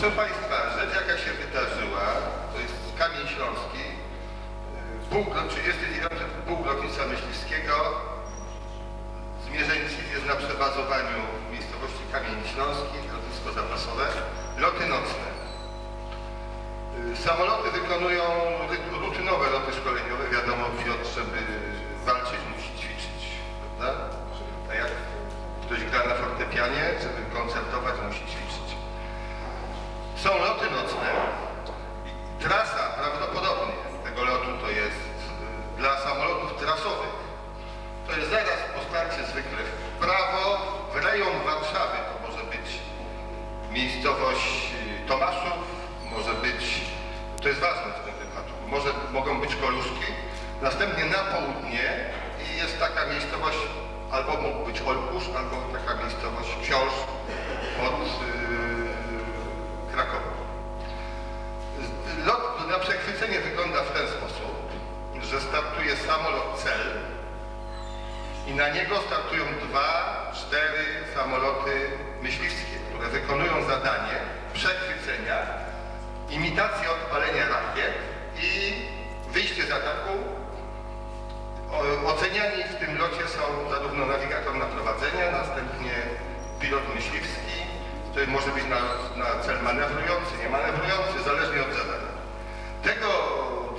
Proszę Państwa, rzecz jaka się wydarzyła, to jest Kamień Śląski, pułk, 39 Pułk Lotnictwa Myśliwskiego Zmierzeńców jest na przebazowaniu w miejscowości Kamień Śląski, lotnisko zapasowe, loty nocne. Y, Samoloty wykonują rutynowe loty szkoleniowe. Wiadomo, pilot, żeby walczyć, musi ćwiczyć, prawda? Tak jak ktoś gra na fortepianie, żeby koncertować, musi ćwiczyć. Są loty nocne. Trasa prawdopodobnie tego lotu to jest y, dla samolotów trasowych. To jest zaraz po starcie zwykle w prawo, w rejon Warszawy. To może być miejscowość y, Tomaszów, może być, to jest ważne w tym wypadku, może, mogą być Koluszki. Następnie na południe i jest taka miejscowość, albo mógł być Olkusz, albo taka miejscowość Książ imitacji odpalenia rakiet i wyjście z ataku. Oceniani w tym locie są zarówno nawigator na prowadzenie, następnie pilot myśliwski, który może być na, na cel manewrujący, nie manewrujący, zależnie od zadania. Tego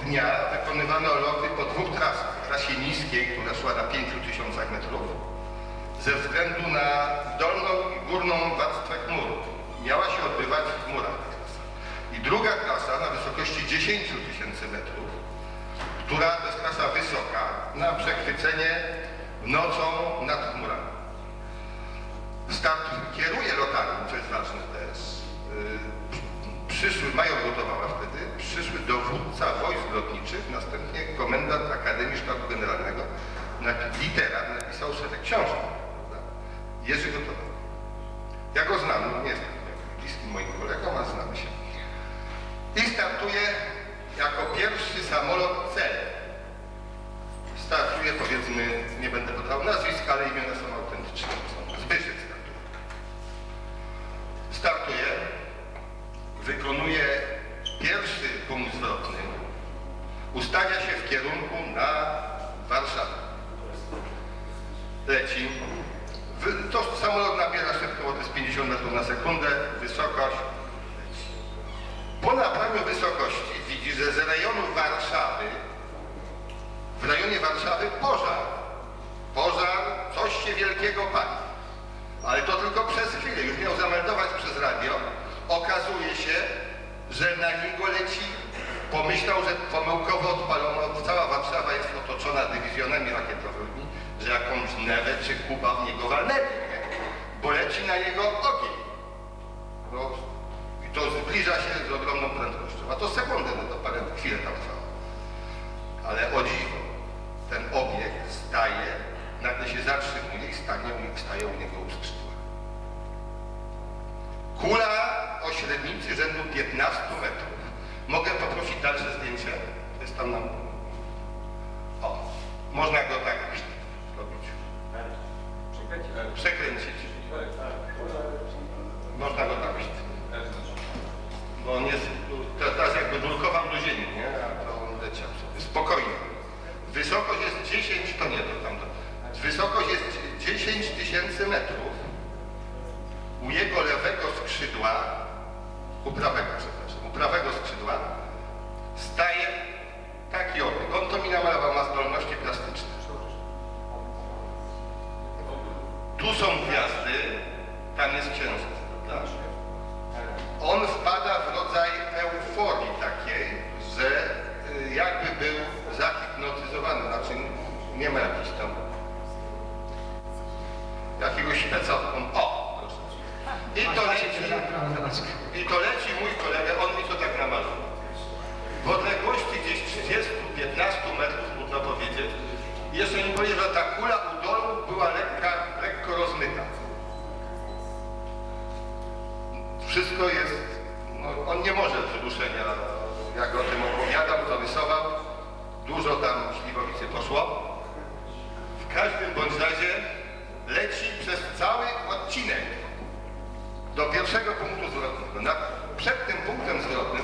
dnia wykonywano loty po dwóch trasach. Trasie niskiej, która szła na 5000 metrów, ze względu na dolną i górną warstwę chmur. Miała się odbywać w chmurach ta trasa. I druga trasa na wysokości 10 tysięcy metrów, która to jest trasa wysoka, na przechwycenie nocą nad chmurami. Start kieruje lotami, co jest ważne też. Yy, Przyszły, major gotowała wtedy, przyszły dowódca wojsk lotniczych, następnie komendant Akademii Sztabu Generalnego, literat napisał szereg książek. prawda? Jerzy Gotowały. Ja go znam, nie jestem jako pierwszy samolot cel. Startuje powiedzmy, nie będę podawał nazwisk, ale imiona są autentyczne. Zbyszek startuje. Startuje, wykonuje pierwszy punkt zwrotny, ustawia się w kierunku na Warszawę. Leci. To samolot nabiera szybko, to jest 50 metrów na sekundę, wysokość. Po nabraniu wysokości widzi, że z rejonu Warszawy, w rejonie Warszawy pożar. Pożar, coś się wielkiego pali. Ale to tylko przez chwilę, już miał zameldować przez radio. Okazuje się, że na niego leci, pomyślał, że pomyłkowo odpalono, cała Warszawa jest otoczona dywizjonami rakietowymi, że jakąś Newę czy Kuba w niego walnęli, bo leci na niego ogień. No, to zbliża się z ogromną prędkością. A to sekundę, no to parę chwil tam trwało. Ale o dziwo, Wysokość jest 10 tysięcy metrów. U jego lewego skrzydła, u prawego, przepraszam, u prawego skrzydła staje taki obiekt. On to mi namalował, ma zdolności plastyczne. Tu są gwiazdy, tam jest księżyc, prawda? On wpada w rodzaj euforii takiej, że y, jakby był zahipnotyzowany, znaczy nie ma jakiś tam jakiegoś. On, o! I to leci, i to leci mój kolega, on mi to tak namalował. W odległości gdzieś 30-15 metrów, można powiedzieć, jeszcze nie powiem, że ta kula u dołu była lekka, lekko rozmyta. Wszystko jest, no, on nie może przyduszenia, jak o tym opowiadał, to rysował, dużo tam śliwowicy poszło. W każdym bądź razie leci przez cały odcinek do pierwszego punktu zwrotnego. Na, przed tym punktem zwrotnym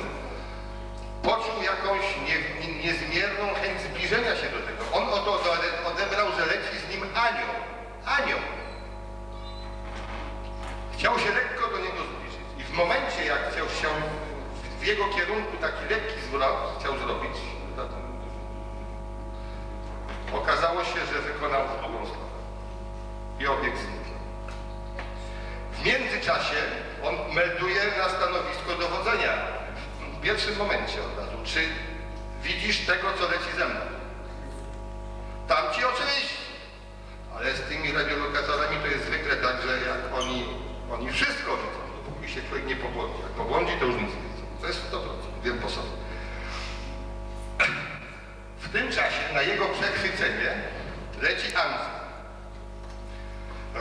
poczuł jakąś nie, nie, niezmierną chęć zbliżenia się do tego. On oto odebrał, że leci z nim anioł. Anioł. Chciał się lekko do niego zbliżyć. I w momencie, jak chciał się w jego kierunku taki lekki zwrot chciał zrobić, okazało się, że wykonał obowiązek i obiekt zniknął. W międzyczasie on melduje na stanowisko dowodzenia w pierwszym momencie od razu. Czy widzisz tego, co leci ze mną? Tamci oczywiście. Ale z tymi radiolokatorami to jest zwykle tak, że jak oni, oni wszystko widzą, dopóki się człowiek nie pobłądzi. Jak pobłądzi, to już nic nie widzą. To jest 100%. Wiem po sobie. W tym czasie na jego przechwycenie leci Anza.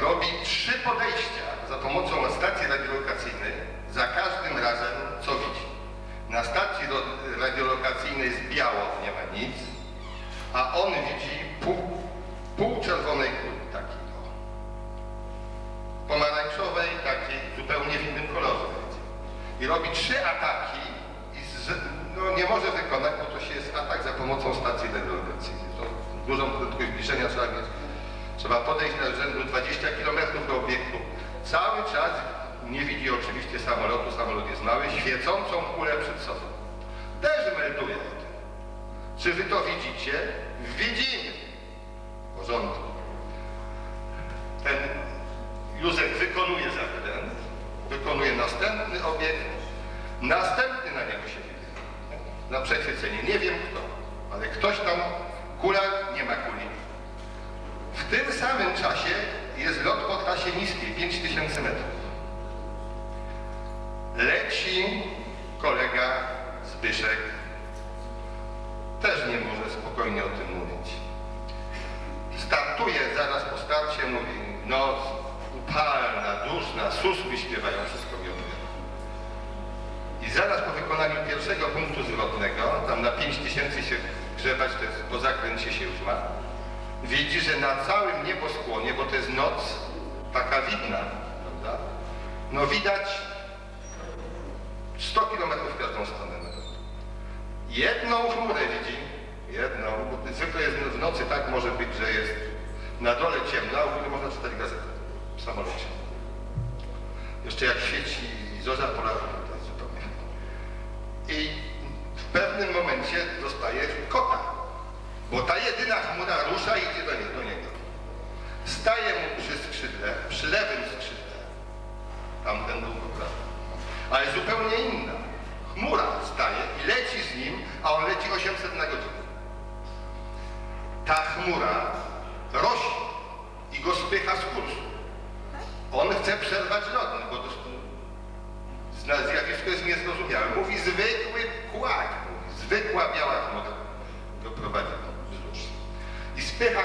Robi trzy podejścia za pomocą stacji radiolokacyjnej, za każdym razem co widzi. Na stacji radiolokacyjnej jest biało, nie ma nic, a on widzi pół, pół czerwonej kuli, takiej o. Pomarańczowej, takiej zupełnie w innym kolorze. I robi trzy ataki i z, no, nie może wykonać, Podejść na rzędu 20 km do obiektu. Cały czas nie widzi oczywiście samolotu, samolot jest mały, świecącą kulę przed sobą. Też melduje o tym. Czy wy to widzicie? Widzimy. W porządku. Ten Józef wykonuje zakręt, wykonuje następny obiekt, następny na niego się widzi. Na przechwycenie. Nie wiem kto, ale ktoś tam, kula, nie ma kuli. W tym samym czasie jest lot po trasie niskiej, 5000 metrów. Leci kolega Zbyszek, też nie może spokojnie o tym mówić. Startuje zaraz po starcie, mówi noc upalna, duszna, susły śpiewają, wszystko wie I zaraz po wykonaniu pierwszego punktu zwrotnego, tam na 5000 się grzebać, to jest po zakręcie się już ma, widzi, że na całym nieboskłonie, bo to jest noc taka widna, prawda? No widać 100 km w każdą stronę. Jedną chmurę widzi, jedną, bo zwykle jest w nocy tak może być, że jest na dole ciemno, a góry można czytać gazetę w samolocie. Jeszcze jak świeci zorza polarna, to jest zupełnie. I w pewnym momencie dostaje kota, bo ta jedyna chmura chce przerwać lot, no bo to zjawisko jest niezrozumiałe. Mówi zwykły kłak, mówi, zwykła biała chmura go prowadzi wzdłuż. I spycha.